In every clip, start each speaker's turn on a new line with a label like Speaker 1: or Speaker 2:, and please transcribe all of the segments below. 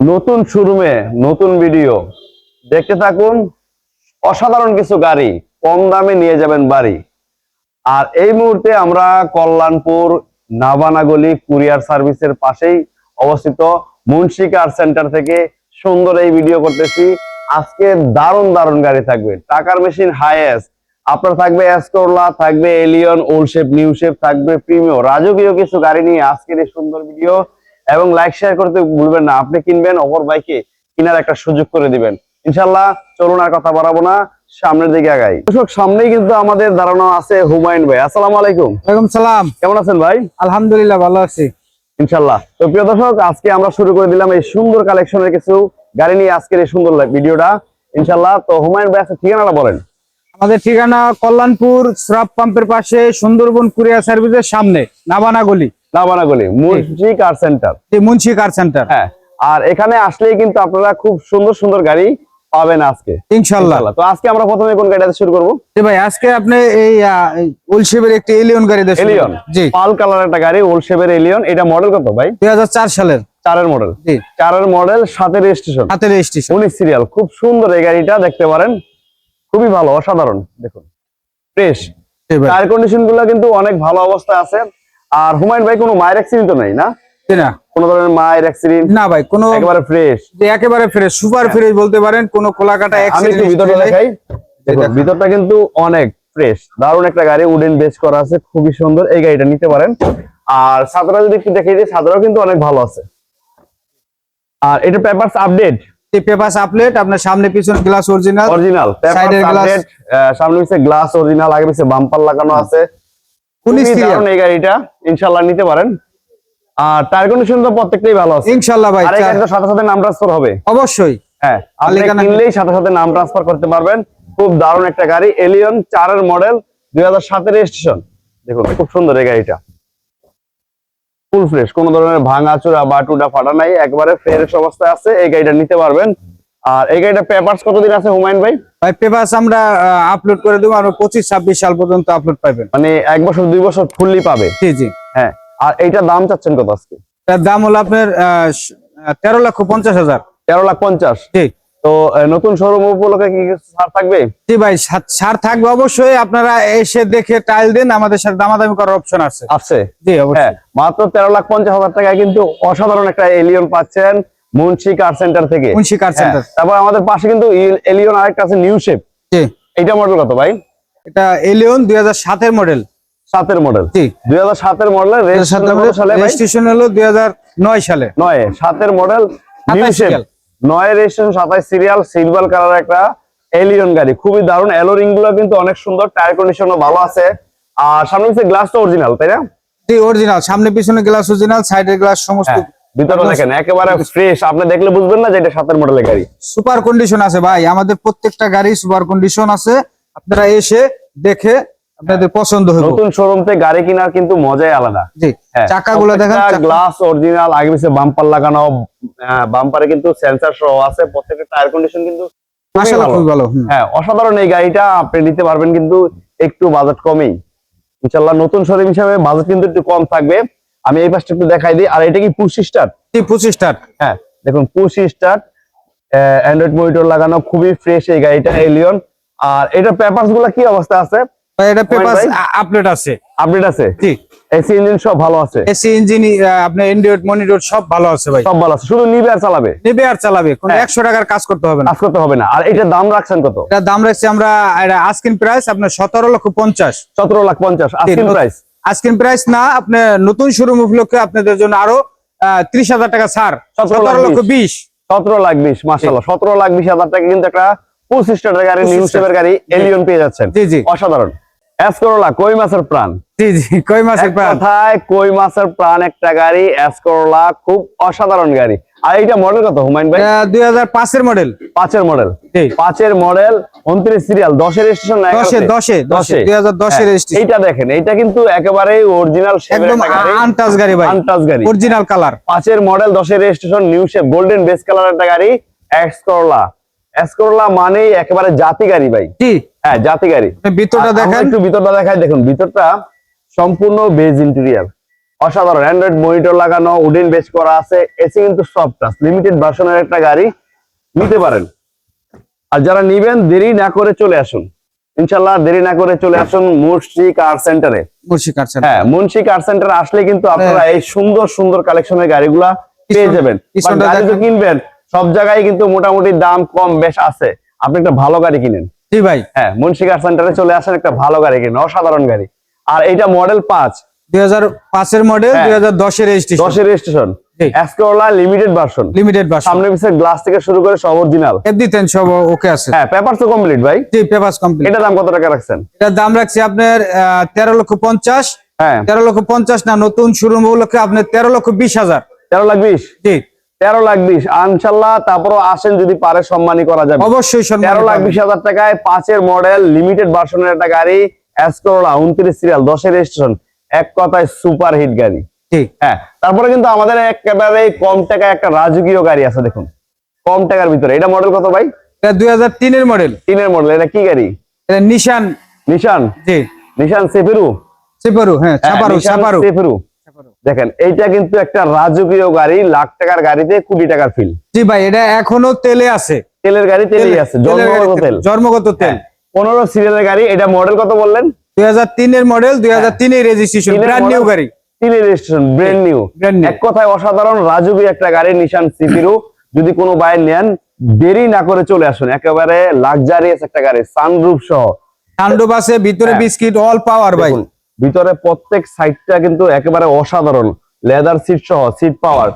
Speaker 1: নতুন শোরুমে নতুন ভিডিও। দেখতে থাকুন, অসাধারণ কিছু গাড়ি কম দামে নিয়ে যাবেন বাড়ি। আর এই মুহূর্তে আমরা কল্যাণপুর নাবানাগলি কুরিয়ার সার্ভিসের পাশেই অবস্থিত মুন্সি কার সেন্টার থেকে সুন্দর এই ভিডিও করতেছি। আজকে দারুণ দারুণ গাড়ি থাকবে। টাকার মেশিন হাইয়েস্ট। আপনার থাকবে এসকোরলা, থাকবে Allion old shape, new shape, থাকবে প্রিমিও রাজকীয় কিছু গাড়ি নিয়ে আজকের এই সুন্দর ভিডিও। এবং লাইক শেয়ার করতে ভুলবেন না। আপনি কিনবেন অপর বাইকে কেনার একটা সুযোগ করে দিবেন। ইনশাল্লাহ চলুন আর কথা বাড়াবো না সামনের দিকে আগাই। দর্শক সামনেই কিন্তু আমাদের দাঁড়ানো আছে হুমায়ুন ভাই। আসসালামু আলাইকুম।
Speaker 2: ওয়ালাইকুম সালাম।
Speaker 1: কেমন আছেন ভাই?
Speaker 2: আলহামদুলিল্লাহ ভালো আছি।
Speaker 1: ইনশাল্লাহ তো প্রিয় দর্শক আজকে আমরা শুরু করে দিলাম এই সুন্দর কালেকশনের কিছু গাড়ি নিয়ে আজকের এই সুন্দর ভিডিওটা। ইনশাল্লাহ তো হুমায়ুন ভাই আজকে ঠিকানাটা বলেন।
Speaker 2: আমাদের ঠিকানা কল্যাণপুর শ্রাপ পাম্পের পাশে সুন্দরবন কুরিয়ার সার্ভিসের সামনে নাবানাগলি
Speaker 1: নাবানাগলি Munshi car centre
Speaker 2: Munshi car centre
Speaker 1: হ্যাঁ আর এখানে আসলেই কিন্তু আপনারা খুব সুন্দর সুন্দর গাড়ি পাবেন আজকে।
Speaker 2: ইনশাল্লাহ।
Speaker 1: তো আজকে আমরা প্রথমে কোন গাড়িটা শুরু করব?
Speaker 2: ভাই আজকে আপনি এই উলশেবের একটি এলিয়ন গাড়ি
Speaker 1: এলিয়ন
Speaker 2: জি।
Speaker 1: পাল কালার একটা গাড়ি ওল্ড শেপের এলিয়ন এটা মডেল কত ভাই?
Speaker 2: দুই হাজার চার সালের।
Speaker 1: চারের মডেল চারের মডেল সাতের রেজিস্ট্রেশন উনিশ সিরিয়াল খুব সুন্দর এই গাড়িটা দেখতে পারেন। খুবই ভালো অসাধারণ। দেখুন। ফ্রেশ টায়ার কন্ডিশনগুলো কিন্তু অনেক ভালো অবস্থায় আছে। আর হুমায়ুন ভাই কোনো মায়ের অ্যাক্সিডেন্ট তো নাই না?
Speaker 2: না।
Speaker 1: কোনো ধরনের মায়ের অ্যাক্সিডেন্ট
Speaker 2: না ভাই কোনো
Speaker 1: একেবারে ফ্রেশ
Speaker 2: যে একেবারে ফ্রেশ সুপার ফ্রেশ বলতে পারেন কোনো কোলাকাটা
Speaker 1: হ্যাঁ, আমি ভিতরটা দেখাই। দেখুন ভিতরটা কিন্তু অনেক ফ্রেশ দারুণ একটা গাড়ি উডেন বেস করা আছে খুবই সুন্দর। এই গাড়িটা নিতে পারেন। আর সাদরা যদি একটু দেখাই দিই সাদরাও কিন্তু অনেক ভালো আছে। আর এটা পেপারস আপডেট এই
Speaker 2: পেপার আপলেট আপনার সামনে পিছনে গ্লাস অরিজিনাল
Speaker 1: অরিজিনাল
Speaker 2: এর
Speaker 1: আপডেট সামনে পিছে গ্লাস অরিজিনাল আগে পিছে বাম্পার লাগানো আছে। দারুণ এই গাড়িটা। ইনশাআল্লাহ নিতে পারেন। আর টায়ার কন্ডিশন তো প্রত্যেকটাই ভালো আছে।
Speaker 2: ইনশাল্লাহ ভাই
Speaker 1: আর এই সাথে সাথে নাম ট্রান্সফার হবে।
Speaker 2: অবশ্যই।
Speaker 1: হ্যাঁ আপনি কিনলেই সাথে সাথে নাম ট্রান্সফার করতে পারবেন। খুব দারুণ একটা গাড়ি এলিয়ন চারের মডেল দুই হাজার সাতের রেজিস্ট্রেশন দেখুন খুব সুন্দর এই গাড়িটা। ফুল ফ্রেশ কোনো ধরনের ভাঙা চূড়া বা টুটা ফাটা নাই। একবারে ফ্রেশ অবস্থায় আছে এই গাড়িটা নিতে পারবেন। আর এই গাড়িটা পেপারস কতদিন আছে হুমায়ুন ভাই?
Speaker 2: ভাই পেপারস আমরা আপলোড করে দেবো আর পঁচিশ ছাব্বিশ সাল পর্যন্ত আপলোড পাবেন
Speaker 1: মানে এক বছর দুই বছর ফুললি পাবে?
Speaker 2: জি জি।
Speaker 1: হ্যাঁ। আর এইটার দাম চাচ্ছেন কত আজকে?
Speaker 2: তার দাম হলো আপনার তেরো লক্ষ পঞ্চাশ হাজার।
Speaker 1: তেরো লাখ পঞ্চাশ?
Speaker 2: জি।
Speaker 1: তো নতুন শোরুম উপলক্ষে কি ছাড় থাকবে?
Speaker 2: জি ভাই ছাড় থাকবে অবশ্যই। আপনারা এসে দেখে টাইল দেন আমাদের সাথে দামাদামি করার অপশন আছে।
Speaker 1: আছে?
Speaker 2: জি
Speaker 1: হ্যাঁ
Speaker 2: অবশ্যই
Speaker 1: মাত্র তেরো লাখ পঞ্চাশ হাজার টাকায় কিন্তু অসাধারণ একটা এলিয়ন পাচ্ছেন। মুন্সি কার সেন্টার থেকে।
Speaker 2: মুন্সি কার
Speaker 1: হ্যাঁ,
Speaker 2: সেন্টার
Speaker 1: তারপর আমাদের পাশে কিন্তু এলিয়ন আরেকটা আছে নিউ শেপ
Speaker 2: জি।
Speaker 1: এইটা মডেল কত ভাই?
Speaker 2: এটা এলিয়ন দুই হাজার সাতের মডেল
Speaker 1: সাতের মডেল
Speaker 2: জি।
Speaker 1: দুই হাজার সাতের মডেল সালে ভাই?
Speaker 2: রেজিস্ট্রেশন হলো দুই হাজার নয় সালে।
Speaker 1: নয় সাতের মডেল নিউ শেপ
Speaker 2: serial।
Speaker 1: নয় রেজিস্ট্রেশন সাতাশ সিরিয়াল সিলভার কালার একটা এলিয়ন গাড়ি। খুবই দারুণ। এলোরিংগুলো কিন্তু অনেক সুন্দর টায়ার কন্ডিশনও ভালো আছে। আর সামনে পিছিয়ে গ্লাসটা অরিজিনাল তাই না?
Speaker 2: জি অরিজিনাল সামনে পিছনে গ্লাস অরিজিনাল সাইডের গ্লাস সমস্ত
Speaker 1: হ্যাঁ, ভিতরে দেখেন একেবারে ফ্রেশ আপনি দেখলে বুঝবেন না যে এটা সাতের মডেলের গাড়ি।
Speaker 2: সুপার কন্ডিশন আছে ভাই। আমাদের প্রত্যেকটা গাড়ি সুপার কন্ডিশন আছে। আপনারা এসে দেখে আপনাদের পছন্দ হবে
Speaker 1: নতুন শোরুম থেকে গাড়ি কেনার কিন্তু মজাই আলাদা।
Speaker 2: জি। চাকাগুলো দেখেন
Speaker 1: গ্লাস অরিজিনাল আগে পিছে বাম্পার লাগানো বাম্পারে কিন্তু সেন্সর সহ আছে। প্রত্যেকটা টায়ার কন্ডিশন কিন্তু
Speaker 2: মাশাআল্লাহ। খুবই ভালো
Speaker 1: হ্যাঁ অসাধারণ এই গাড়িটা আপনি নিতে পারবেন কিন্তু একটু বাজেট কমেই। ইনশাল্লাহ নতুন শোরুম হিসাবে বাজেট কিন্তু একটু কম থাকবে। আমি এই পাশটা একটু দেখাই দিই। আর এটা কি পুশ স্টার্ট?
Speaker 2: জি পঁচিশ স্টার্ট।
Speaker 1: হ্যাঁ দেখুন পুশ স্টার্ট অ্যান্ড্রয়েড মনিটর লাগানো খুবই ফ্রেশ এই গাড়িটা এলিয়ন আর এটা পেপারসগুলা কি অবস্থা আছে?
Speaker 2: এটা পেপার
Speaker 1: ভাই?
Speaker 2: আপডেট আছে।
Speaker 1: আপডেট আছে?
Speaker 2: জি।
Speaker 1: এসি ইঞ্জিন সব ভালো আছে?
Speaker 2: এসি ইঞ্জিন আপনার এন্ড্রয়েড মনিটর সব ভালো আছে ভাই।
Speaker 1: সব ভালো আছে। শুধু নিবে আর চালাবে?
Speaker 2: নেবে আর চালাবে। কোনো
Speaker 1: হ্যাঁ।
Speaker 2: একশো টাকার কাজ করতে হবে না।
Speaker 1: কাজ করতে হবে না। আর এটার দাম রাখছেন কত?
Speaker 2: এটা দাম রাখছি আমরা আস্কিন প্রাইস আপনার সতেরো লক্ষ পঞ্চাশ।
Speaker 1: সতেরো লাখ পঞ্চাশ। আস্কিং প্রাইস
Speaker 2: আস্কিন প্রাইস না আপনার নতুন শোরুম উপলক্ষে আপনাদের জন্য আরও ত্রিশ হাজার টাকা ছাড়। সতেরো লক্ষ বিশ।
Speaker 1: সতেরো লাখ বিশ মাসাল্লাহ সতেরো লাখ বিশ হাজার টাকা কিন্তু একটা পঁচিশ স্টারের গাড়ি নিউ। শেপের গাড়ি এলিয়ন পেয়ে যাচ্ছেন।
Speaker 2: জি জি।
Speaker 1: অসাধারণ। কই মাছের প্রাণ?
Speaker 2: জি জি কই মাসের
Speaker 1: এক
Speaker 2: প্রাণ?
Speaker 1: কথায় কই মাছের প্রাণ একটা গাড়ি খুব অসাধারণ গাড়ি। আর এইটা মডেল কত হুমায়ুন ভাই?
Speaker 2: দুই হাজার পাঁচের মডেল
Speaker 1: পাঁচের মডেল
Speaker 2: জি।
Speaker 1: পাঁচের মডেল উনত্রিশ সিরিয়াল দশের স্টেশন
Speaker 2: দশে দশে দশে দুই হাজার দশের registration।
Speaker 1: এইটা দেখেন এইটা কিন্তু একেবারে অরিজিনাল শেপের
Speaker 2: একদম আনটাচ গাড়ি। ভাই।
Speaker 1: আনটাচ গাড়ি।
Speaker 2: অরিজিনাল কালার
Speaker 1: পাঁচের মডেল দশের registration new shape golden base colour একটা গাড়ি এক্স করলা মানেই একেবারে জাতি গাড়ি ভাই।
Speaker 2: জি।
Speaker 1: হ্যাঁ জাতি গাড়ি।
Speaker 2: ভিতরটা দেখেন।
Speaker 1: একটু ভিতরটা দেখাই দেখুন ভিতরটা সম্পূর্ণ বেজ ইন্টেরিয়ার অসাধারণ। অ্যান্ড্রয়েড মনিটর লাগানো উডেন বেস করা আছে। এসি কিন্তু সফট টাচ লিমিটেড ভার্সনের একটা গাড়ি নিতে পারেন। আর যারা নিবেন দেরি না করে চলে আসুন। ইনশাল্লাহ দেরি না করে চলে আসুন মুর্শি কার সেন্টারে
Speaker 2: মুর্শি কাটছেন
Speaker 1: হ্যাঁ মুন্সি কার সেন্টার আসলে কিন্তু আপনারা এই সুন্দর সুন্দর কালেকশনের গাড়িগুলা পেয়ে যাবেন। গাড়ি তো কিনবেন সব জায়গায় কিন্তু মোটামুটি দাম কম বেশ আছে। আপনি একটা ভালো গাড়ি কিনেন।
Speaker 2: জি ভাই।
Speaker 1: হ্যাঁ মুন্সি কার সেন্টারে চলে আসেন একটা ভালো গাড়ি কিনেন অসাধারণ গাড়ি। আর এইটা মডেল পাঁচ।
Speaker 2: দুই হাজার পাঁচের মডেল রেজিস্ট্রেশন।
Speaker 1: এসকোলা লিমিটেড ভার্সন
Speaker 2: লিমিটেড
Speaker 1: সামনে পিছের গ্লাস থেকে শুরু করে সব অরিজিনাল
Speaker 2: এফডি তেন সব ওকে আছে।
Speaker 1: হ্যাঁ পেপার কমপ্লিট ভাই।
Speaker 2: জি পেপার্স কমপ্লিট
Speaker 1: এটা দাম কত টাকা রাখছেন?
Speaker 2: দাম রাখছি আপনার তেরো লক্ষ পঞ্চাশ।
Speaker 1: হ্যাঁ।
Speaker 2: তেরো লক্ষ পঞ্চাশ না নতুন শুরু উপলক্ষে আপনার তেরো লক্ষ বিশ হাজার।
Speaker 1: তেরো লাখ বিশ?
Speaker 2: জি।
Speaker 1: তেরো লাখ বিশ। ইনশাল্লাহ তারপরও আসেন যদি পারে সম্মানই করা যাবে।
Speaker 2: অবশ্যই সম্মান
Speaker 1: তেরো লাখ বিশ হাজার টাকায় পাঁচের মডেল লিমিটেড ভার্সনের একটা গাড়ি এসকোলা উনত্রিশ সিরিয়াল দশের রেজিস্ট্রেশন এক কথায় সুপার হিট গাড়ি।
Speaker 2: জি।
Speaker 1: হ্যাঁ তারপরে কিন্তু আমাদের একেবারে কম টাকায় একটা রাজকীয় গাড়ি আছে দেখুন। কম টাকার ভিতরে। এটা মডেল কত ভাই?
Speaker 2: এটা দুই হাজার তিনের মডেল
Speaker 1: তিনের মডেল এটা কি গাড়ি?
Speaker 2: এটা নিশান
Speaker 1: নিশান
Speaker 2: জি।
Speaker 1: নিশান সেফেরু
Speaker 2: সিপারু হ্যাঁ
Speaker 1: হ্যাঁ,
Speaker 2: ছাপারু ছাপারু
Speaker 1: সেফেরু দেখেন এইটা কিন্তু একটা রাজকীয় গাড়ি লাখ টাকার গাড়িতে কোটি টাকার ফিল
Speaker 2: জি ভাই এটা এখনও তেলে আছে।
Speaker 1: তেলের গাড়ি তেলেই আছে জন্মগত তেল।
Speaker 2: জন্মগত তেল।
Speaker 1: পনেরো সিরিয়ালের গাড়ি এটা মডেল কত বললেন?
Speaker 2: দুই হাজার তিনের মডেল রেজিস্ট্রেশন ব্র্যান্ড নিউ গাড়ি।
Speaker 1: তিনের রেজিস্ট্রেশন ব্র্যান্ড নিউ এক কথায় অসাধারণ একটা গাড়ি নিশান সিপিরু যদি কোনো বাইর নেন দেরি না করে চলে আসুন। একেবারে লাক্সারিয়াস একটা গাড়ি সানরুফ সহ।
Speaker 2: আছে ভিতরে। বিস্কিট অল পাওয়ার ভাই।
Speaker 1: ভিতরে প্রত্যেক সাইডটা কিন্তু একেবারে অসাধারণ। লেদার সিট সহ সিট পাওয়ার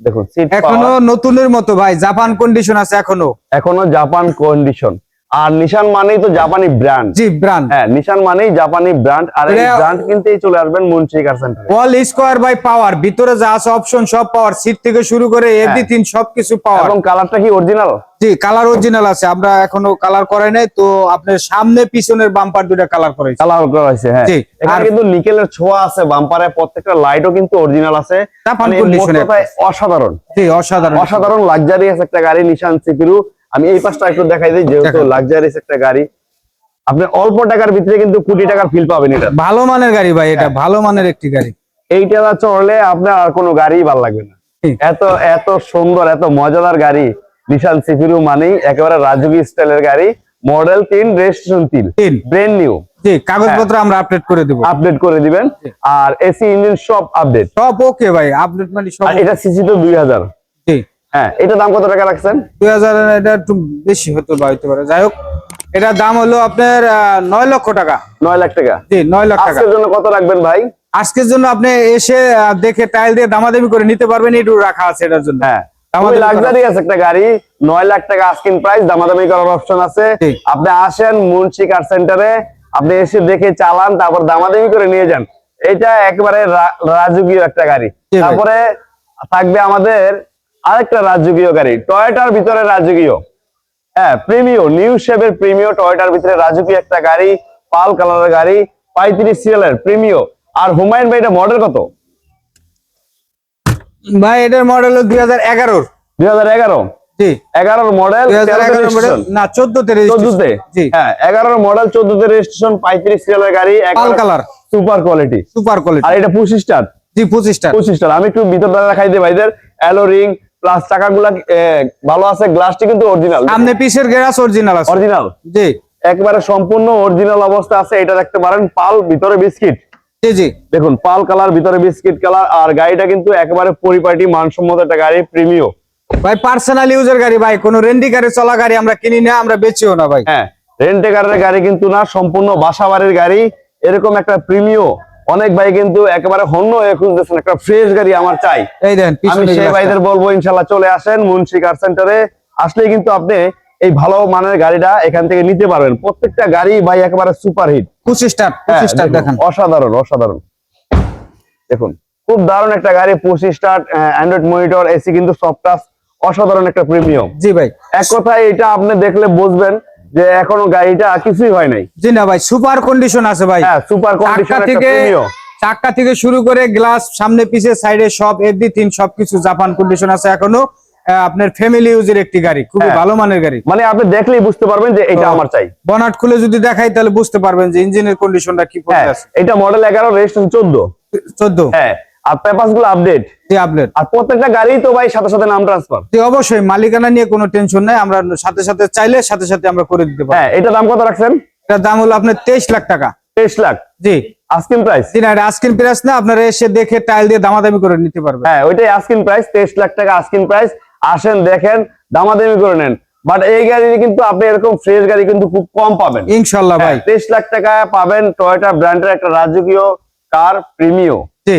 Speaker 1: দেখুন সিট এখনও
Speaker 2: নতুনের মতো ভাই জাপান কন্ডিশন আছে এখনও।
Speaker 1: এখনও জাপান কন্ডিশন আর নিশান মানেই তো জাপানি ব্র্যান্ড
Speaker 2: জি ব্র্যান্ড
Speaker 1: হ্যাঁ নিশান মানেই জাপানি ব্র্যান্ড আর এই ব্র্যান্ড কিনতেই চলে আসবেন মুন্সি কার সেন্টারে
Speaker 2: অল স্কোয়ার বাই পাওয়ার ভিতরে যা আছে অপশন সব পাওয়ার সিট থেকে শুরু করে এভরি তিন সবকিছু পাওয়ার
Speaker 1: এবং কালারটা কি অরিজিনাল
Speaker 2: জি কালার অরিজিনাল আছে। আমরা এখনও কালার করাই নাই তো আপনার সামনে পিছনের বাম্পার দুটা কালার করাইছি
Speaker 1: কালার করা হয়েছে হ্যাঁ।
Speaker 2: আর-
Speaker 1: কিন্তু নিকেলের ছোঁয়া আছে বাম্পারে প্রত্যেকটা লাইটও কিন্তু অরিজিনাল আছে। মানে অসাধারণ।
Speaker 2: জি অসাধারণ।
Speaker 1: অসাধারণ লাক্সারিয়াস একটা গাড়ি নিশান সিপিরু আমি এই পাশটা একটু দেখাই দিই যেহেতু
Speaker 2: দেখান।
Speaker 1: লাক্সারিয়াস একটা গাড়ি। আপনি অল্প টাকার ভিতরে কিন্তু কোটি টাকার ফিল পাবেন এটা।
Speaker 2: ভালো মানের গাড়ি ভাই
Speaker 1: হ্যাঁ।
Speaker 2: এটা ভালো মানের একটি গাড়ি।
Speaker 1: এইটা চড়লে আপনার আর কোনো গাড়ি ভালো লাগবে না। এত এত সুন্দর এত মজাদার গাড়ি। নিশান সিপিরু মানেই একেবারে রাজুকি স্টাইলের গাড়ি। মডেল তিন রেজিস্ট্রেশন তিন। ব্রেন নিউ
Speaker 2: জি কাগজপত্র আমরা আপডেট করে দেবো।
Speaker 1: আপডেট করে দিবেন। আর এসি ইঞ্জিন সব আপডেট
Speaker 2: সব ওকে ভাই আপডেট মানে সব
Speaker 1: এটা সিসি তো দুই হাজার। হ্যাঁ। এটা দাম কত টাকা রাখছেন?
Speaker 2: দুই হাজার এটা একটু বেশি হতে হইতে পারে। যাই হোক এটার দাম হলো আপনার নয় লক্ষ টাকা।
Speaker 1: নয় লাখ টাকা?
Speaker 2: জি নয় লাখ টাকা।
Speaker 1: আজকের জন্য কত রাখবেন ভাই?
Speaker 2: আজকের জন্য আপনি এসে দেখে টাইল দিয়ে দামাদামি করে নিতে পারবেন একটু রাখা আছে এটার জন্য।
Speaker 1: হ্যাঁ।
Speaker 2: আমাদের
Speaker 1: লাক্সারি আছে। একটা গাড়ি নয় লাখ টাকা আস্কিং প্রাইস দামাদামি করার অপশন আছে। আপনি আসেন মুন্সি কার সেন্টারে আপনি এসে দেখে চালান তারপর দামাদামি করে নিয়ে যান। এটা একেবারে রা- রাজকীয় একটা গাড়ি। তারপরে থাকবে আমাদের আরেকটা রাজকীয় গাড়ি টয়োটার ভিতরে রাজকীয়। হ্যাঁ প্রিমিও নিউ শেপের প্রিমিও টয়োটার ভিতরে রাজকীয় একটা গাড়ি পাল কালারের গাড়ি পঁয়ত্রিশ সিরিয়ালের প্রিমিও আর হুমায়ুন ভাই এটা মডেল কত?
Speaker 2: ভাই এটার মডেল হলো দুই হাজার এগারোর
Speaker 1: দুই হাজার এগারো?
Speaker 2: জি।
Speaker 1: এগারোর মডেল
Speaker 2: না চোদ্দতে
Speaker 1: চোদ্দতে? হ্যাঁ এগারোর মডেল চোদ্দতে রেজিস্ট্রেশন পঁয়ত্রিশ সিরিয়ালের গাড়ি
Speaker 2: pearl colour.
Speaker 1: Super quality
Speaker 2: super quality
Speaker 1: আর এটা পঁচিশ স্টার
Speaker 2: জি পঁচিশটা
Speaker 1: পঁচিশ স্টার আমি একটু ভিতরটা দেখাই দিই ভাইদের। অ্যালো রিং প্লাস চাকাগুলা ভালো আছে গ্লাসটি কিন্তু অরিজিনাল
Speaker 2: সামনে পিসের গ্যাস অরিজিনাল আছে।
Speaker 1: অরিজিনাল
Speaker 2: জি।
Speaker 1: একবারে সম্পূর্ণ অরিজিনাল অবস্থা আছে এটা দেখতে পারেন পাল ভিতরে বিস্কিট।
Speaker 2: জি জি।
Speaker 1: দেখুন পাল কালার ভিতরে বিস্কিট কালার আর গাড়িটা কিন্তু একেবারে পরিপাটি মানসম্মত একটা গাড়ি প্রিমিও
Speaker 2: ভাই পার্সোনাল ইউজের গাড়ি ভাই কোন রেন্ডি গাড়ি চলা গাড়ি আমরা কিনি না আমরা বেচিও না ভাই।
Speaker 1: হ্যাঁ রেন্টেকারের গাড়ি কিন্তু না সম্পূর্ণ বাসা বাড়ির গাড়ি এরকম একটা প্রিমিও অনেক ভাই কিন্তু একেবারে হন্য হয়ে খুঁজতেছেন একটা ফ্রেশ গাড়ি আমার চাই।
Speaker 2: এই দেখেন
Speaker 1: আমি সেই ভাইদের বলব ইনশাল্লাহ চলে আসেন মুন্সি কার সেন্টারে আসলেই কিন্তু আপনি এই ভালো মানের গাড়িটা এখান থেকে নিতে পারবেন। প্রত্যেকটা গাড়ি ভাই একেবারে সুপার হিট
Speaker 2: পঁচিশটা পঁচিশটা দেখেন
Speaker 1: অসাধারণ অসাধারণ। দেখুন খুব দারুণ একটা গাড়ি পঁচিশ স্টার্ট অ্যান্ড্রয়েড মনিটর এসি কিন্তু সব টাচ অসাধারণ একটা প্রিমিয়াম
Speaker 2: জি ভাই।
Speaker 1: এক কথায় এটা আপনি দেখলে বুঝবেন যে এখনও গাড়িটা কিছুই হয় নাই।
Speaker 2: জি না ভাই সুপার কন্ডিশন আছে ভাই।
Speaker 1: হ্যাঁ সুপার কন্ডিশন
Speaker 2: থেকে চাক্কা থেকে শুরু করে গ্লাস সামনে পিছে সাইডে সব এভরি তিন সবকিছু জাপান কন্ডিশন আছে এখনও। আপনার ফ্যামিলি ইউজের একটি গাড়ি খুবই
Speaker 1: হ্যাঁ।
Speaker 2: ভালো মানের গাড়ি।
Speaker 1: মানে আপনি দেখলেই বুঝতে পারবেন যে এটা আমার চাই।
Speaker 2: বনাট খুলে যদি দেখাই তাহলে বুঝতে পারবেন যে ইঞ্জিনের কন্ডিশনটা কি
Speaker 1: হ্যাঁ
Speaker 2: পড়ে আছে।
Speaker 1: এটা মডেল এগারো রেজিস্ট্রেশন চোদ্দ।
Speaker 2: চোদ্দ।
Speaker 1: হ্যাঁ। আর পেপারসগুলো আপডেট
Speaker 2: জি আপডেট
Speaker 1: আর প্রত্যেকটা গাড়ি তো ভাই সাথে সাথে নাম ট্রান্সফার
Speaker 2: জি অবশ্যই মালিকানা নিয়ে কোনো টেনশন নাই আমরা সাথে সাথে চাইলে সাথে সাথে আমরা করে দিতে পারি
Speaker 1: হ্যাঁ এটা দাম কত রাখছেন?
Speaker 2: এটার দাম হলো আপনার তেইশ লাখ টাকা।
Speaker 1: তেইশ লাখ?
Speaker 2: জি।
Speaker 1: আস্কিং প্রাইস
Speaker 2: জি না এটা আস্কিন প্রাইস না আপনারা এসে দেখে টাইল দিয়ে দামাদামি করে নিতে পারবেন।
Speaker 1: হ্যাঁ ওইটাই আস্কিং প্রাইস তেইশ লাখ টাকা আস্কিং প্রাইস আসেন দেখেন দামাদামি করে নেন। বাট এই গাড়ি কিন্তু আপনি এরকম ফ্রেশ গাড়ি কিন্তু খুব কম পাবেন।
Speaker 2: ইনশাল্লাহ ভাই।
Speaker 1: তেইশ লাখ টাকায় পাবেন টয়োটা ব্র্যান্ডের একটা রাজকীয় কার প্রিমিও
Speaker 2: জি।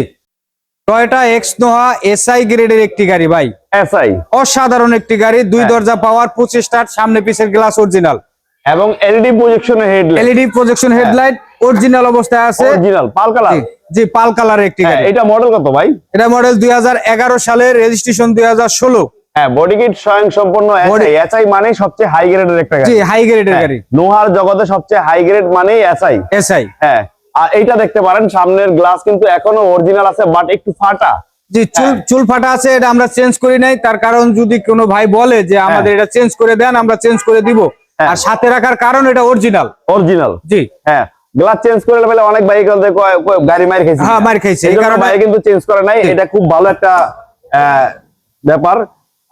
Speaker 2: টয়টা এক্স নোহা এসআই গ্রেডের একটি গাড়ি ভাই।
Speaker 1: এসআই
Speaker 2: অসাধারণ একটি গাড়ি দুই
Speaker 1: হ্যাঁ।
Speaker 2: দরজা পাওয়ার পঁচিশ স্টার সামনে পিছের গ্লাস অরিজিনাল
Speaker 1: এবং LED প্রজেকশনের headlight
Speaker 2: LED projection headlight original অবস্থায় আছে।
Speaker 1: অরিজিনাল পাল কালার।
Speaker 2: জি, পাল কালারের একটি গাড়ি।
Speaker 1: এটা মডেল কত ভাই?
Speaker 2: এটা মডেল দুই হাজার এগারো সালের রেজিস্ট্রেশন দুই হাজার ষোলো।
Speaker 1: হ্যাঁ বডি কিট স্বয়ং সম্পূর্ণ
Speaker 2: Body-
Speaker 1: এসআই এসআই মানে সবচেয়ে হাই গ্রেডের একটা গাড়ি।
Speaker 2: জি হাই গ্রেডের
Speaker 1: হ্যাঁ,
Speaker 2: গাড়ি।
Speaker 1: নোহার জগতে সবচেয়ে হাই গ্রেড মানেই এসআই
Speaker 2: এসআই
Speaker 1: হ্যাঁ। আর এইটা দেখতে পারেন সামনের গ্লাস কিন্তু এখনও অরিজিনাল আছে বাট একটু ফাটা।
Speaker 2: জি চুল
Speaker 1: হ্যাঁ।
Speaker 2: চুল ফাটা আছে এটা আমরা চেঞ্জ করি নাই। তার কারণ যদি কোনো ভাই বলে যে আমাদের এটা চেঞ্জ করে দেন আমরা চেঞ্জ করে দিব।
Speaker 1: হ্যাঁ।
Speaker 2: আর সাথে রাখার কারণ এটা অরিজিনাল
Speaker 1: অরিজিনাল
Speaker 2: জি।
Speaker 1: হ্যাঁ। গ্লাস চেঞ্জ করে ফেলে অনেক বাইক গাড়ি মার খাইছে।
Speaker 2: হ্যাঁ, মার খাইছে। এই
Speaker 1: কারণে বাইক কিন্তু চেঞ্জ করে নাই। এটা খুব ভালো একটা আহ, ব্যাপার।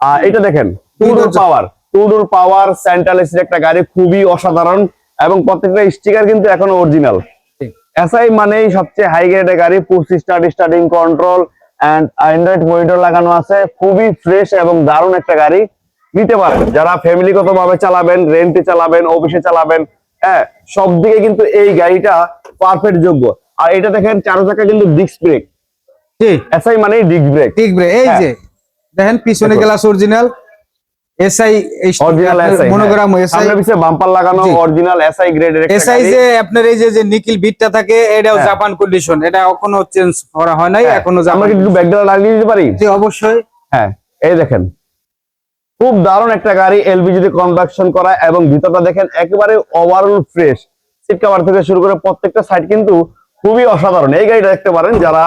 Speaker 1: আর এটা দেখেন two door. Power two door power central এসির একটা গাড়ি খুবই অসাধারণ এবং প্রত্যেকটা স্টিকার কিন্তু এখনও অরিজিনাল। এসআই মানেই সবচেয়ে হাই গ্রেডের গাড়ি push start starting control and Android monitor লাগানো আছে। খুবই ফ্রেশ এবং দারুণ একটা গাড়ি। নিতে পারেন। যারা ফ্যামিলিগত ভাবে চালাবেন রেন্টে চালাবেন অফিসে চালাবেন হ্যাঁ সব দিকে কিন্তু এই গাড়িটা পারফেক্ট যোগ্য। আর এটা দেখেন চারো চাকা কিন্তু ডিস্ক ব্রেক
Speaker 2: জি।
Speaker 1: এসআই মানেই ডিস্ক ব্রেক
Speaker 2: ঠিক ব্রেক এই
Speaker 1: হ্যাঁ।
Speaker 2: যে দেখেন পিছনে। Glass original SI
Speaker 1: original SI
Speaker 2: monogram SI
Speaker 1: পিছে বাম্পার লাগানো
Speaker 2: জি।
Speaker 1: অরিজিনাল এসআই গ্রেডের
Speaker 2: এসআই যে আপনার এই যে যে নিকিল বিটটা থাকে এটাও
Speaker 1: হ্যাঁ।
Speaker 2: জাপান কন্ডিশন এটা এখনও চেঞ্জ করা হয় নাই
Speaker 1: হ্যাঁ, এখনও
Speaker 2: জাপান
Speaker 1: একটু ব্যাকডালা লাগিয়ে দিতে পারি?
Speaker 2: জি অবশ্যই।
Speaker 1: হ্যাঁ এই দেখেন। খুব দারুণ একটা গাড়ি এলপিজি তে কনভার্সন করা এবং ভিতরটা দেখেন একেবারে ওভারঅল ফ্রেশ সিট কভার থেকে শুরু করে প্রত্যেকটা সাইড কিন্তু খুবই অসাধারণ। এই গাড়িটা দেখতে পারেন যারা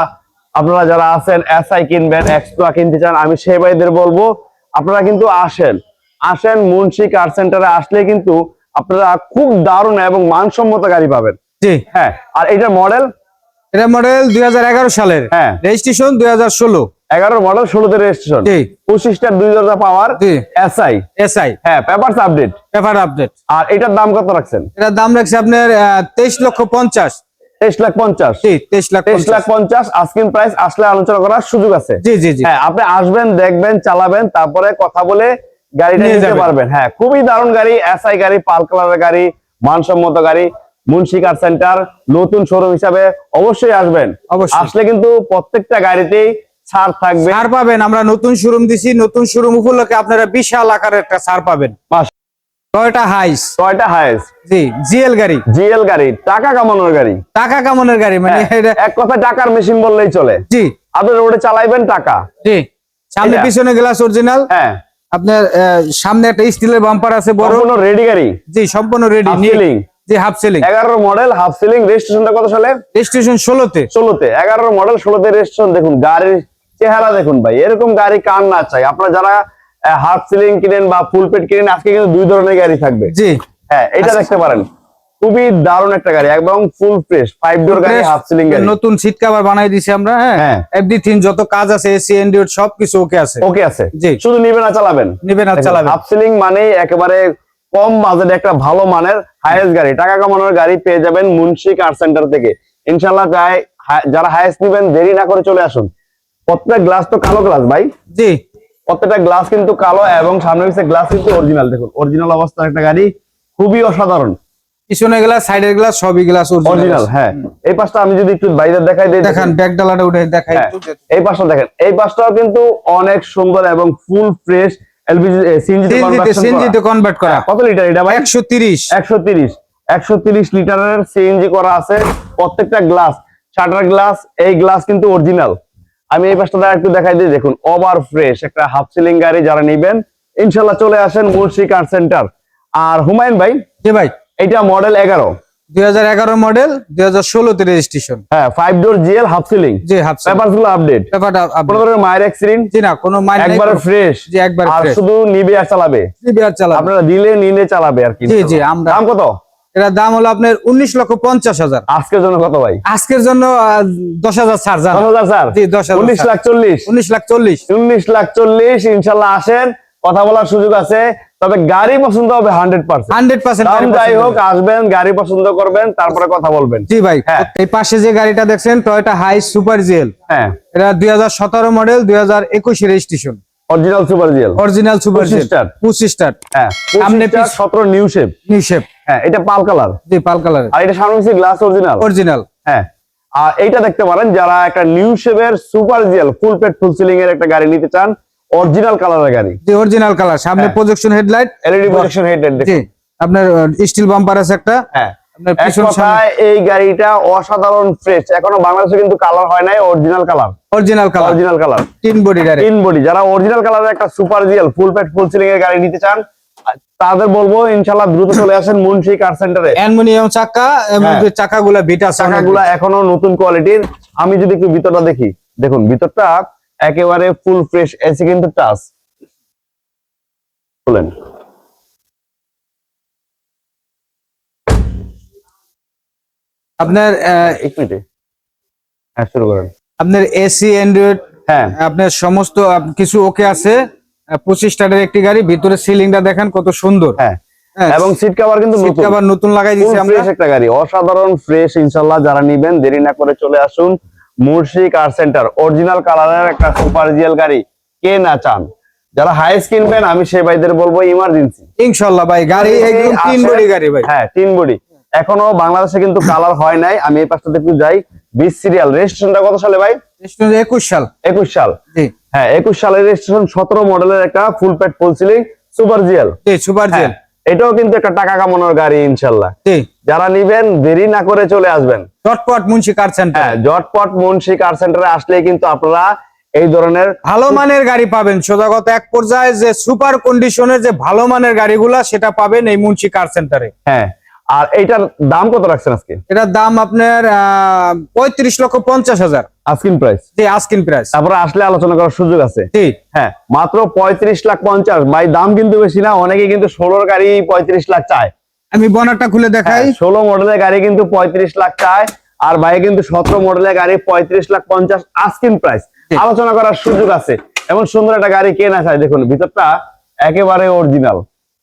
Speaker 1: আপনারা যারা আছেন এসআই কিনবেন এক্সট্রা কিনতে চান আমি সেই ভাইদের বলব আপনারা কিন্তু আসেন। আসেন মুন্সি কার সেন্টারে আসলে কিন্তু আপনারা খুব দারুণ এবং মানসম্মত গাড়ি পাবেন।
Speaker 2: জি।
Speaker 1: হ্যাঁ আর এইটার মডেল
Speaker 2: এটা মডেল দুই হাজার এগারো সালের।
Speaker 1: হ্যাঁ।
Speaker 2: রেজিস্ট্রেশন দুই হাজার ষোলো।
Speaker 1: এগারো মডেল ষোলোতে রেজিস্ট্রেশন। পঁচিশটা দুই দরজা পাওয়ার
Speaker 2: জি।
Speaker 1: এসআই
Speaker 2: এসআই
Speaker 1: হ্যাঁ পেপারস আপডেট
Speaker 2: পেপার আপডেট
Speaker 1: আর এটার দাম কত রাখছেন?
Speaker 2: এটার দাম রাখছে আপনার তেইশ লক্ষ পঞ্চাশ।
Speaker 1: তেইশ লাখ পঞ্চাশ।
Speaker 2: তেইশ লাখ
Speaker 1: তেইশ লাখ পঞ্চাশ আস্কিং প্রাইস আসলে আলোচনা করার সুযোগ আছে।
Speaker 2: জি জি জি।
Speaker 1: হ্যাঁ আপনি আসবেন দেখবেন চালাবেন তারপরে কথা বলে গাড়িটা নিতে পারবেন। হ্যাঁ খুবই দারুণ গাড়ি এসআই গাড়ি পাল কালারের গাড়ি মানসম্মত গাড়ি মুন্সি কার সেন্টার নতুন শোরুম হিসাবে অবশ্যই আসবেন। আসলে কিন্তু প্রত্যেকটা গাড়িতেই ছাড় থাকবে।
Speaker 2: ছাড় পাবেন আমরা নতুন শোরুম দিছি নতুন শোরুম উপলক্ষে আপনারা বিশাল আকারের একটা ছাড় পাবেন। Toyota Hiace.
Speaker 1: Toyota Hiace.
Speaker 2: G GL গাড়ি।
Speaker 1: জিএল গাড়ি টাকা কামানোর গাড়ি।
Speaker 2: টাকা কামানোর গাড়ি মানে
Speaker 1: হ্যাঁ, এক কথা টাকার মেশিন বললেই চলে।
Speaker 2: জি।
Speaker 1: আপনি রোডে চালাইবেন টাকা।
Speaker 2: জি সামনে পিছনে গ্লাস অরিজিনাল
Speaker 1: হ্যাঁ।
Speaker 2: আপনার সামনে একটা স্টিলের বাম্পার আছে বড়।
Speaker 1: সম্পূর্ণ রেডি গাড়ি।
Speaker 2: জি সম্পূর্ণ রেডি
Speaker 1: ceiling।
Speaker 2: জি হাফ সেলিং
Speaker 1: এগারো মডেল হাফ সিলিং রেজিস্ট্রেশনটা কত সালে?
Speaker 2: রেজিস্ট্রেশন ষোলোতে।
Speaker 1: ষোলোতে। এগারো মডেল ষোলোতে রেজিস্ট্রেশন দেখুন গাড়ির চেহারা দেখুন ভাই এরকম গাড়ি কার না চাই? আপনারা যারা হাফ সিলিং কিনেন বা ফুল পেট কিনেন আজকে কিন্তু দুই ধরনের গাড়ি থাকবে।
Speaker 2: জি।
Speaker 1: হ্যাঁ এটা দেখতে পারেন। খুবই দারুণ একটা গাড়ি একদম ফুল ফ্রেশ ফাইভ ডোর গাড়ি হাফ সিলিং গাড়ি।
Speaker 2: নতুন সিট কভার বানাই দিছি আমরা হ্যাঁ?
Speaker 1: হ্যাঁ।
Speaker 2: এভরিথিং যত কাজ আছে এসি এনডিওর সবকিছু ওকে আছে।
Speaker 1: ওকে আছে।
Speaker 2: জি।
Speaker 1: শুধু নিবেন না চালাবেন।
Speaker 2: নিবেন আর চালাবেন।
Speaker 1: হাফ সিলিং মানে একেবারে কম বাজেটে একটা ভালো মানের হাইয়েস্ট গাড়ি। টাকা কামানোর গাড়ি পেয়ে যাবেন মুন্সি কার সেন্টার থেকে। ইনশাল্লাহ যাই যারা হাইয়েস্ট নিবেন দেরি না করে চলে আসুন। প্রত্যেক গ্লাস তো কালো গ্লাস ভাই।
Speaker 2: জি।
Speaker 1: প্রত্যেকটা গ্লাস কিন্তু কালো এবং সামনে পিছিয়ে গ্লাস কিন্তু অরিজিনাল দেখুন অরিজিনাল অবস্থার একটা গাড়ি খুবই অসাধারণ।
Speaker 2: পিছনে গ্লাস সাইডের গ্লাস সবই গ্লাস
Speaker 1: অরিজিনাল হ্যাঁ। এই পাশটা আমি যদি একটু বাইরে দেখাই দিই
Speaker 2: দেখান ব্যাক ডালাটা উঠে দেখাই।
Speaker 1: হ্যাঁ, এই পাশটা দেখেন এই পাশটাও কিন্তু অনেক সুন্দর এবং ফুল ফ্রেশ এলপিজি
Speaker 2: সিএনজিতে কনভার্ট করা।
Speaker 1: কত লিটার এটা ভাই? লিটারের সিএনজি করা আছে। প্রত্যেকটা গ্লাস শাটার গ্লাস এই গ্লাস কিন্তু অরিজিনাল আমি এই পাশটা একটু দেখাই দিই দেখুন ওভার ফ্রেশ একটা হাফ সিলিং গাড়ি যারা নিবেন ইনশাল্লাহ চলে আসেন মুর্শি কার সেন্টার। আর হুমায়ুন ভাই
Speaker 2: জি ভাই।
Speaker 1: এটা মডেল এগারো।
Speaker 2: দুই মডেল দুই হাজার ষোলোতে রেজিস্ট্রেশন
Speaker 1: হ্যাঁ five door GL half ceiling
Speaker 2: জি হাফ
Speaker 1: পেপারগুলো আপডেট
Speaker 2: ব্যাপারটা
Speaker 1: কোনো ধরনের মায়ের অ্যাক্সিডেন্ট
Speaker 2: জি না কোনো মাইন
Speaker 1: একবারে ফ্রেশ
Speaker 2: জি, একবারে
Speaker 1: আর শুধু নিবে আর চালাবে?
Speaker 2: বিয়ার চালাবো।
Speaker 1: আপনারা দিলে নিলে চালাবে আর কি
Speaker 2: জি, জি, আমরা-
Speaker 1: দাম কত?
Speaker 2: এটার দাম হলো আপনার উনিশ লক্ষ পঞ্চাশ হাজার।
Speaker 1: আজকের জন্য কত ভাই?
Speaker 2: আজকের জন্য দশ হাজার ছাড়
Speaker 1: দশ হাজার
Speaker 2: জি দশ হাজার
Speaker 1: উনিশ লাখ চল্লিশ।
Speaker 2: উনিশ লাখ চল্লিশ।
Speaker 1: উনিশ লাখ চল্লিশ ইনশাল্লাহ আসেন। কথা বলার সুযোগ আছে। তবে গাড়ি পছন্দ হবে হান্ড্রেড পার্সেন্ট
Speaker 2: হান্ড্রেড পার্সেন্ট
Speaker 1: যাই হোক আসবেন গাড়ি পছন্দ করবেন তারপরে কথা বলবেন।
Speaker 2: জি ভাই
Speaker 1: হ্যাঁ।
Speaker 2: এই পাশে যে গাড়িটা দেখছেন টয়টা হাই সুপার জিএল
Speaker 1: হ্যাঁ।
Speaker 2: এটা দুই হাজার সতেরো মডেল দুই হাজার একুশ registration
Speaker 1: original super GL
Speaker 2: original super GL. পঁচিশ স্টার।
Speaker 1: হ্যাঁ
Speaker 2: সামনে
Speaker 1: সামনে
Speaker 2: পিছ-
Speaker 1: সতেরো নিউ শেপ
Speaker 2: নিউ শেপ
Speaker 1: হ্যাঁ এটা পাল কালার।
Speaker 2: জি পাল কালার
Speaker 1: আর এটা সামনে গ্লাস অরিজিনাল
Speaker 2: অরিজিনাল
Speaker 1: হ্যাঁ আর এইটা দেখতে পারেন যারা একটা new super GL full full ceiling এর একটা গাড়ি নিতে চান অরিজিনাল কালারের গাড়ি।
Speaker 2: জি অরিজিনাল কালার সামনে
Speaker 1: হ্যাঁ।
Speaker 2: Projection headlight
Speaker 1: LED projection headlight
Speaker 2: জি আপনার স্টিল বাম্পার আছে একটা।
Speaker 1: হ্যাঁ। এই গাড়িটা অসাধারণ ফ্রেশ এখনও বাংলাদেশে কিন্তু কালার হয় নাই original colour
Speaker 2: original colour
Speaker 1: original colour
Speaker 2: তিন বডি
Speaker 1: তিন বডি যারা অরিজিনাল কালারের একটা সুপার জিএল ফুল পেট ফুল সিলিং এর গাড়ি নিতে চান তাদের বলব ইনশাল্লাহ দ্রুত চলে আসেন মুন্সি কার সেন্টারে
Speaker 2: অ্যালুমিনিয়াম চাকা এবং
Speaker 1: হ্যাঁ।
Speaker 2: যে চাকাগুলা বিটা
Speaker 1: চাকাগুলা এখনও নতুন কোয়ালিটির আমি যদি একটু ভিতরটা দেখি দেখুন ভিতরটা একেবারে ফুল ফ্রেশ এসি কিন্তু টাচ বলেন।
Speaker 2: আপনার
Speaker 1: এক মিনিটে। হ্যাঁ শুরু করেন।
Speaker 2: আপনার এসি অ্যান্ড্রয়েড
Speaker 1: হ্যাঁ।
Speaker 2: আপনার সমস্ত কিছু ওকে আছে? পঁচিশ স্টারের একটি গাড়ি ভিতরে সিলিংটা দেখেন কত সুন্দর।
Speaker 1: হ্যাঁ
Speaker 2: হ্যাঁ,
Speaker 1: এবং সিট কভার কিন্তু
Speaker 2: সিট কভার নতুন লাগাই দিয়েছি আমরা।
Speaker 1: একটা গাড়ি অসাধারণ ফ্রেশ ইনশাল্লাহ যারা নিবেন দেরি না করে চলে আসুন। মুর্শি কার সেন্টার অরিজিনাল কালারের একটা সুপার জিএল গাড়ি কে না চান? যারা হাইস কিনবেন আমি সেই ভাইদের বলব ইমার্জেন্সি
Speaker 2: ইনশাল্লাহ ভাই গাড়ি একদম তিন। বডি গাড়ি ভাই।
Speaker 1: হ্যাঁ তিন বডি। এখনও বাংলাদেশে কিন্তু কালার হয় নাই আমি এই পাশটাতে একটু যাই। বিশ সিরিয়াল রেজিস্ট্রেশনটা কত সালে ভাই?
Speaker 2: একুশ সাল।
Speaker 1: একুশ সাল।
Speaker 2: জি।
Speaker 1: হ্যাঁ একুশ সালের রেজিস্ট্রেশন সতেরো মডেলের একটা ফুল প্যাট full ceiling super GL
Speaker 2: super GL
Speaker 1: এটাও কিন্তু একটা টাকা কামানোর গাড়ি ইনশাল্লাহ। যারা নিবেন দেরি না করে চলে আসবেন।
Speaker 2: চটপট মুন্সি কার সেন্টার
Speaker 1: হ্যাঁ জটপট মুন্সি কার সেন্টারে আসলে কিন্তু আপনারা এই ধরনের
Speaker 2: ভালো মানের গাড়ি পাবেন। সোজাগত এক পর্যায়ে যে সুপার কন্ডিশনের যে ভালো মানের গাড়িগুলা সেটা পাবেন এই মুন্সি কার সেন্টারে
Speaker 1: হ্যাঁ আর এইটার দাম কত রাখছেন আজকে?
Speaker 2: এটার দাম আপনার পঁয়ত্রিশ লক্ষ পঞ্চাশ হাজার।
Speaker 1: আস্কিন প্রাইস
Speaker 2: জি আস্কিন প্রাইস
Speaker 1: তারপরে আসলে আলোচনা করার সুযোগ আছে।
Speaker 2: জি।
Speaker 1: হ্যাঁ মাত্র পঁয়ত্রিশ লাখ পঞ্চাশ। ভাই দাম কিন্তু বেশি না অনেকে কিন্তু ষোলোর গাড়ি পঁয়ত্রিশ লাখ চায়।
Speaker 2: আমি বনারটা খুলে দেখাই।
Speaker 1: ষোলো মডেলের গাড়ি কিন্তু পঁয়ত্রিশ লাখ চায়। আর ভাই কিন্তু সতেরো মডেলের গাড়ি পঁয়ত্রিশ লাখ পঞ্চাশ আস্কিন প্রাইস আলোচনা করার সুযোগ আছে। এমন সুন্দর একটা গাড়ি কে না চায় দেখুন ভিতরটা একেবারে অরিজিনাল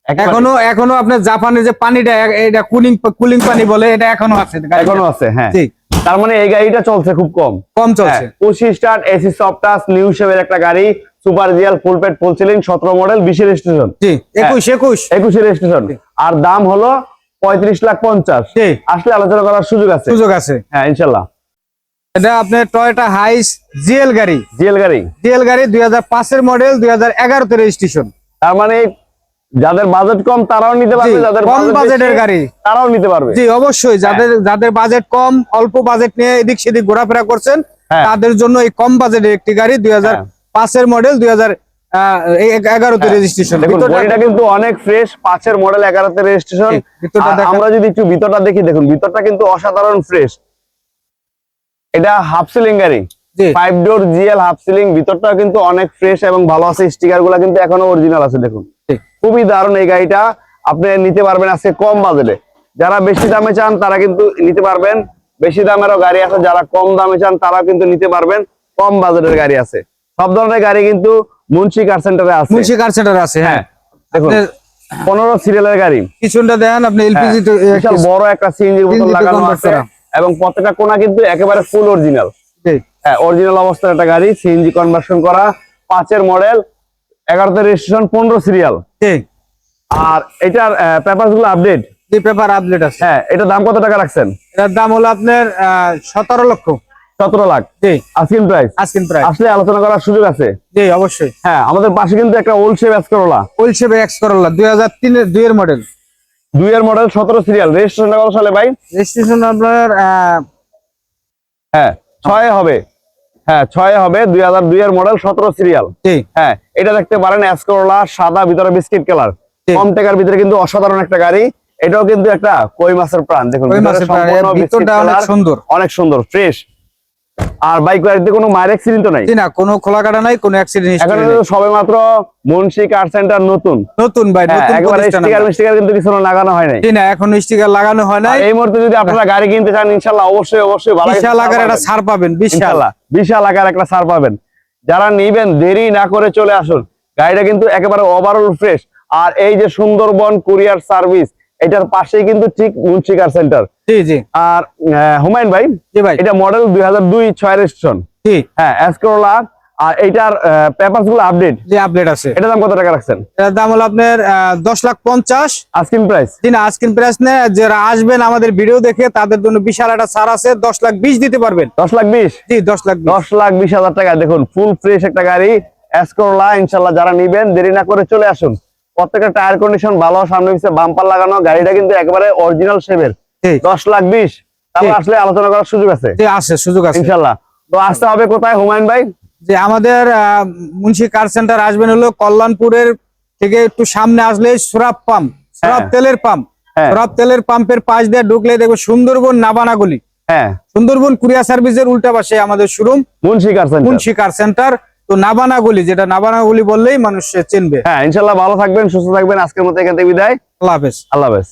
Speaker 2: এখনও এখনও আপনার জাপানের যে পানিটা এটা কুলিং কুলিং পানি বলে এটা এখনও আছে
Speaker 1: এখনও আছে হ্যাঁ।
Speaker 2: জি।
Speaker 1: তার মানে এই গাড়িটা চলছে খুব কম।
Speaker 2: কম চলছে।
Speaker 1: পঁচিশ স্টার এসি সফটাস নিউ শেপের একটা গাড়ি সুপার জিয়াল ফুল পেট ফুল সিলিং সতেরো মডেল বিশের রেজিস্ট্রেশন।
Speaker 2: জি একুশ একুশ।
Speaker 1: একুশে রেজিস্ট্রেশন। আর দাম হলো পঁয়ত্রিশ লাখ পঞ্চাশ। আসলে আলোচনা করার সুযোগ আছে।
Speaker 2: সুযোগ আছে।
Speaker 1: হ্যাঁ ইনশাল্লাহ।
Speaker 2: এটা আপনার টয়োটা হাইস জিএল গাড়ি।
Speaker 1: জিএল গাড়ি।
Speaker 2: জিএল গাড়ি দুই হাজার পাঁচের মডেল দুই হাজার এগারোতে রেজিস্ট্রেশন।
Speaker 1: তার মানে যাদের বাজেট কম তারাও নিতে পারবে যাদের
Speaker 2: কম বাজেটের গাড়ি।
Speaker 1: তারাও নিতে পারবে।
Speaker 2: জি অবশ্যই যাদের যাদের বাজেট কম অল্প বাজেট নিয়ে এদিক সেদিক ঘোরাফেরা করছেন
Speaker 1: হ্যাঁ।
Speaker 2: তাদের জন্য এই কম বাজেটের একটি গাড়ি দুই হাজার পাঁচের মডেল দুই হাজার এগারোতে রেজিস্ট্রেশন
Speaker 1: বডিটা কিন্তু অনেক ফ্রেশ পাঁচের মডেল এগারোতে রেজিস্ট্রেশন আমরা যদি একটু ভিতরটা দেখি দেখুন ভিতরটা কিন্তু অসাধারণ ফ্রেশ এটা হাফ সিলিং গাড়ি। Five door GL half ceiling ভিতরটাও কিন্তু অনেক ফ্রেশ এবং ভালো আছে। স্টিকারগুলা কিন্তু এখনও অরিজিনাল আছে দেখুন। খুবই দারুণ এই গাড়িটা। আপনি নিতে পারবেন আজকে কম বাজেটে। যারা বেশি দামে চান তারা কিন্তু নিতে পারবেন। বেশি দামেরও গাড়ি আছে যারা কম দামে চান তারা কিন্তু নিতে পারবেন। কম বাজেটের গাড়ি আছে। সব ধরনের গাড়ি কিন্তু মুন্সি কার সেন্টারে আছে।
Speaker 2: মুন্সি কার সেন্টার আছে হ্যাঁ।
Speaker 1: দেখুন। পনেরো সিরিয়ালের গাড়ি।
Speaker 2: পিছনটা আপনি এলপিজি
Speaker 1: হ্যাঁ, বড় একটা সিএনজি বোতল লাগানো আছে। এবং প্রত্যেকটা কোনা কিন্তু একেবারে ফুল অরিজিনাল হ্যাঁ অরিজিনাল অবস্থার একটা গাড়ি সিএনজি কনভার্সন করা পাঁচের মডেল এগারোতে রেজিস্ট্রেশন পনেরো সিরিয়াল ঠিক আর এটার পেপারগুলো আপডেট
Speaker 2: পেপার আপডেট আছে।
Speaker 1: হ্যাঁ এটার দাম কত টাকা রাখছেন?
Speaker 2: এটার দাম হলো আপনার সতেরো লক্ষ।
Speaker 1: সতেরো লাখ।
Speaker 2: জি।
Speaker 1: আস্কিন প্রাইস আসলে আলোচনা করার সুযোগ আছে।
Speaker 2: জি অবশ্যই।
Speaker 1: হ্যাঁ আমাদের পাশে কিন্তু একটা ওল্ড শেপ করোলা
Speaker 2: ওলসেবে এক্স করোলা দুই হাজার তিনের মডেল
Speaker 1: দুইয়ের মডেল সতেরো সিরিয়াল রেজিস্ট্রেশনটা কত সালে ভাই?
Speaker 2: রেজিস্ট্রেশন আপনার
Speaker 1: হ্যাঁ ছয় হবে। হ্যাঁ ছয় হবে দুই হাজার দুইয়ের মডেল সতেরো সিরিয়াল হ্যাঁ এটা দেখতে পারেন অ্যাসকোরলা সাদা ভিতরে বিস্কিট কালার
Speaker 2: ঠিক।
Speaker 1: কম টাকার ভিতরে কিন্তু অসাধারণ একটা গাড়ি। এটাও কিন্তু একটা কই মাছের প্রাণ। দেখুন
Speaker 2: এর সুন্দর।
Speaker 1: অনেক সুন্দর ফ্রেশ আর বাইক গাড়িতে কোনো মায়ের অ্যাক্সিডেন্ট নাই?
Speaker 2: না কোনো খোলা কাটা নাই কোনো অ্যাক্সিডেন্ট
Speaker 1: এখন সবে মাত্র মুন্সি কার সেন্টার নতুন।
Speaker 2: নতুন ভাই
Speaker 1: হ্যাঁ,
Speaker 2: নতুন
Speaker 1: একেবারে স্টিকার মিস্টিকার কিন্তু কিছু লাগানো হয় নাই।
Speaker 2: না এখন স্টিকার লাগানো হয় নাই।
Speaker 1: এই মুহূর্তে যদি আপনারা গাড়ি কিনতে চান ইনশাল্লাহ অবশ্যই অবশ্যই ভালো
Speaker 2: বিশাল আকার একটা। ছাড় পাবেন বিশাল।
Speaker 1: বিশাল আকার একটা ছাড় পাবেন। যারা নিবেন দেরি না করে চলে আসুন। গাড়িটা কিন্তু একেবারে ওভারঅল ফ্রেশ আর এই যে সুন্দরবন কুরিয়ার সার্ভিস এটার পাশেই কিন্তু ঠিক মুন্সি কার সেন্টার।
Speaker 2: জি জি।
Speaker 1: আর হুমায়ুন ভাই
Speaker 2: জি ভাই।
Speaker 1: এটা মডেল দুই হাজার দুই ছয় রেজিস্ট্রেশন হ্যাঁ এসকোলা আর এইটার পেপারসগুলো আপডেট
Speaker 2: জি আপডেট আছে।
Speaker 1: এটার দাম কত টাকা রাখছেন?
Speaker 2: এটার দাম হলো আপনার আহ, দশ লাখ পঞ্চাশ।
Speaker 1: আস্কিং প্রাইস
Speaker 2: জি না আজকের প্রাইস নেই যারা আসবেন আমাদের ভিডিও দেখে তাদের জন্য বিশাল একটা ছাড় আছে দশ লাখ বিশ দিতে পারবেন।
Speaker 1: দশ লাখ বিশ?
Speaker 2: জি দশ লাখ বিশ।
Speaker 1: দশ লাখ বিশ হাজার টাকা দেখুন ফুল ফ্রেশ একটা গাড়ি এসকোলা ইনশাল্লাহ যারা নিবেন দেরি না করে চলে আসুন। প্রত্যেকটা টায়ার কন্ডিশন ভালো সামনে পিছিয়ে বাম্পার লাগানো গাড়িটা কিন্তু একেবারে অরিজিনাল শেপের দশ লাখ বিশ। তারপর আসলে আলোচনা করার সুযোগ আছে।
Speaker 2: আছে সুযোগ আছে।
Speaker 1: ইনশাল্লাহ। তো আসতে হবে কোথায় হুমায়ুন ভাই?
Speaker 2: যে আমাদের মুন্সি কার সেন্টার আসবেন হলো কল্যাণপুরের থেকে একটু সামনে আসলে সুরাব পাম্প সুরাব
Speaker 1: হ্যাঁ।
Speaker 2: তেলের পাম্প
Speaker 1: হ্যাঁ।
Speaker 2: সুরাব তেলের পাম্পের পাশ দিয়ে ঢুকলে দেখব সুন্দরবন নাবানাগুলি
Speaker 1: হ্যাঁ।
Speaker 2: সুন্দরবন কুরিয়া সার্ভিসের উল্টা পাশে আমাদের showroom
Speaker 1: Munshi car centre
Speaker 2: Munshi car centre তো নাবানা নাবানাগুলি যেটা নাবানা নাবানাগুলি বললেই মানুষ চিনবে।
Speaker 1: হ্যাঁ ইনশাল্লাহ ভালো থাকবেন সুস্থ থাকবেন। আজকের মতো এখান থেকে বিদায়।
Speaker 2: আল্লাহ হাফেজ।
Speaker 1: আল্লাহ হাফেজ।